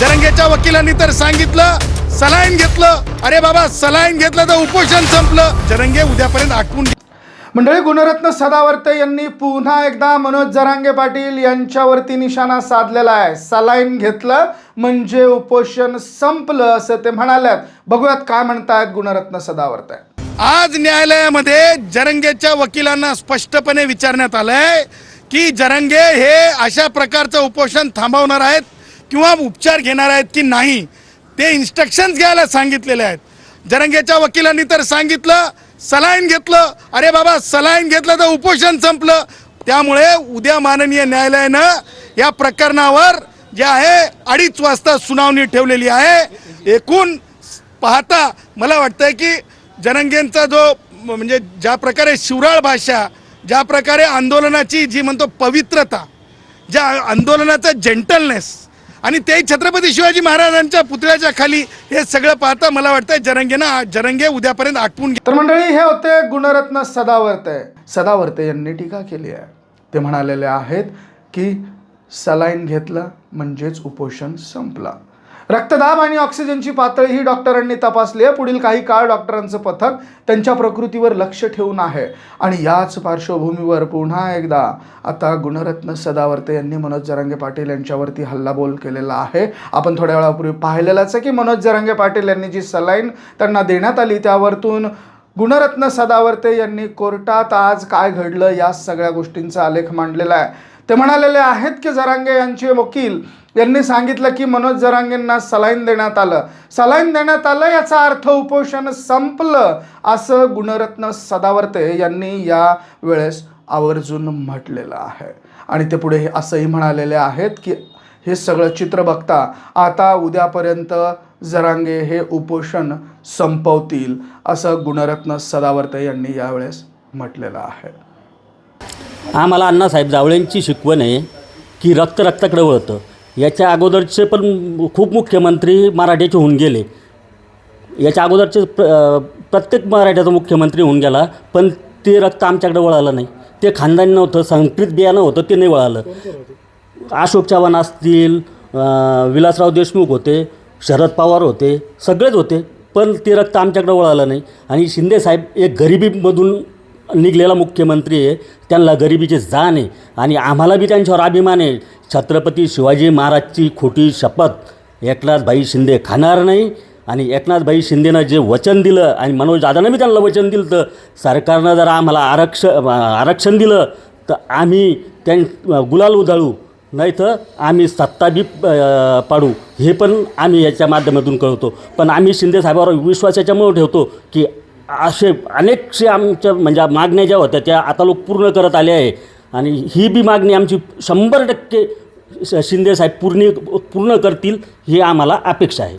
जरंगेच्या वकिलांनी तर सांगितलं सलाईन घेतलं. अरे बाबा सलाईन घेतलं तर उपोषण संपलं. जरंगे उद्यापर्यंत आटपून मंडळी गुणरत्न सदावर्ते यांनी पुन्हा एकदा मनोज जरांगे पाटील यांच्यावरती निशाणा साधलेला आहे. सलाईन घेतलं म्हणजे उपोषण संपलं असं ते म्हणाल्यात. बघूयात काय म्हणतायत गुणरत्न सदावर्ते. आज न्यायालयामध्ये जरंगेच्या वकिलांना स्पष्टपणे विचारण्यात आलंय की जरंगे हे अशा प्रकारचं उपोषण थांबवणार आहेत किंवा उपचार घेणार आहेत की नाही ते इन्स्ट्रक्शन्स घ्यायला सांगितलेले आहेत. जरंगेच्या वकिलांनी तर सांगितलं सलाईन घेतलं. अरे बाबा सलाईन घेतलं तर उपोषण संपलं. त्यामुळे उद्या माननीय न्यायालयानं या प्रकरणावर जे आहे अडीच वाजता सुनावणी ठेवलेली आहे. एकूण पाहता मला वाटतंय की जनंगेंचा जो म्हणजे ज्या प्रकारे शिवराळ भाषा ज्या प्रकारे आंदोलनाची जी म्हणतो पवित्रता ज्या आंदोलनाचं जेंटलनेस आणि ते छत्रपती शिवाजी महाराजांच्या पुतळ्याच्या खाली हे सगळं पाहता मला वाटतंय जरंगेनं जरंगे उद्यापर्यंत आटपून तर मंडळी हे होते गुणरत्न सदावर्ते. सदावर्ते यांनी टीका केली आहे. ते म्हणालेले आहेत की सलाईन घेतलं म्हणजेच उपोषण संपलं. रक्तदाब आणि ऑक्सिजनची पातळीही डॉक्टरांनी तपासली आहे. पुढील काही काळ डॉक्टरांचं पथक त्यांच्या प्रकृतीवर लक्ष ठेवून आहे. आणि याच पार्श्वभूमीवर पुन्हा एकदा आता गुणरत्न सदावर्ते यांनी मनोज जरांगे पाटील यांच्यावरती हल्लाबोल केलेला आहे. आपण थोड्या वेळापूर्वी पाहिलेलाच आहे की मनोज जरांगे पाटील यांनी जी सलाईन त्यांना देण्यात आली त्यावरतून गुणरत्न सदावर्ते यांनी कोर्टात आज काय घडलं या सगळ्या गोष्टींचा आलेख मांडलेला आहे. ते म्हणालेले आहेत की जरांगे यांचे वकील यांनी सांगितलं की मनोज जरांगेंना सलाईन देण्यात आलं. सलाईन देण्यात आलं याचा अर्थ उपोषण संपलं असं गुणरत्न सदावर्ते यांनी या वेळेस आवर्जून म्हटलेलं आहे. आणि ते पुढे हे असंही म्हणालेले आहेत की हे सगळं चित्र बघता आता उद्यापर्यंत जरांगे हे उपोषण संपवतील असं गुणरत्न सदावर्ते यांनी यावेळेस म्हटलेलं आहे. आम्हाला अण्णासाहेब जावळेंची शिकवण आहे की रक्त रक्ताकडे वळतं. याच्या अगोदरचे पण खूप मुख्यमंत्री मराठ्याचे होऊन गेले. याच्या अगोदरचे प्र प्रत्येक मराठ्याचा मुख्यमंत्री होऊन गेला पण ते रक्त आमच्याकडे वळालं नाही. ते खानदानी नव्हतं संस्कृत बियाणं होतं ते नाही वळालं. अशोक चव्हाण असतील विलासराव देशमुख होते शरद पवार होते सगळेच होते पण ते रक्त आमच्याकडे वळालं नाही. आणि शिंदेसाहेब एक गरिबीमधून निघलेला मुख्यमंत्री आहे त्यांना गरिबीची जाण आहे आणि आम्हाला बी त्यांच्यावर अभिमान आहे. छत्रपती शिवाजी महाराजची खोटी शपथ एकनाथभाई शिंदे खाणार नाही आणि एकनाथभाई शिंदेनं जे वचन दिलं आणि मनोज दादानं बी त्यांना वचन दिलं तर सरकारनं जर आम्हाला आरक्ष आरक्षण दिलं तर आम्ही त्यां गुलाल उधळू नाही तर आम्ही सत्ता बी पाडू. हे पण आम्ही याच्या माध्यमातून कळवतो. पण आम्ही शिंदे साहेबावर विश्वास याच्यामुळे ठेवतो की असे अनेकशे आमच्या म्हणजे मागण्या ज्या होत्या त्या आता लोक पूर्ण करत आले आहे. आणि ही बी मागणी आमची शंभर टक्के शिंदेसाहेब शिंदे साहेब पूर्ण पूर्ण करतील ही आम्हाला अपेक्षा आहे.